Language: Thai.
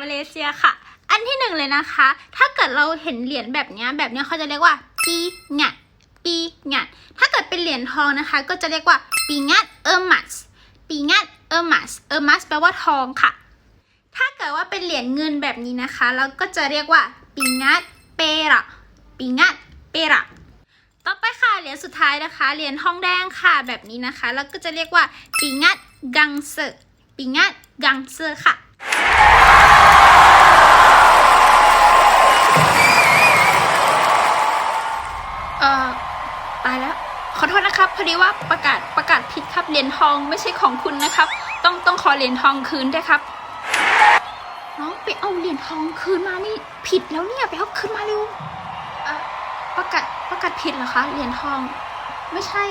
มาเลเซียค่ะ อันที่หนึ่งเลยนะคะ ถ้าเกิดเราเห็นเหรียญแบบนี้แบบนี้เขาจะเรียกว่าปีงัดปีงัดถ้าเกิดเป็นเหรียญทองนะคะ ก็จะเรียกว่าปีงัดเออร์มัสปีงัดเออร์มัสเออร์มัสแปลว่าทองค่ะ ถ้าเกิดว่าเป็นเหรียญเงินแบบนี้นะคะ เราก็จะเรียกว่าปีงัดเประปีงัดเประต่อไปค่ะเหรียญสุดท้ายนะคะ เหรียญทองแดงค่ะแบบนี้นะคะแล้วก็จะเรียกว่าปีงัดกังเซอร์ปีงัดกังเซอร์ค่ะ เอ่อ ตายแล้ว ขอโทษนะครับ พอดีว่าประกาศประกาศผิดครับเหรียญทองไม่ใช่ของคุณนะครับ ต้องต้องขอเหรียญทองคืนด้วยครับ น้องไปเอาเหรียญทองคืนมานี่ ผิดแล้วเนี่ยไปเอาคืนมาเร็วเอ่อประกาศประกาศผิดเหรอคะเหรียญทอง ไม่ใช่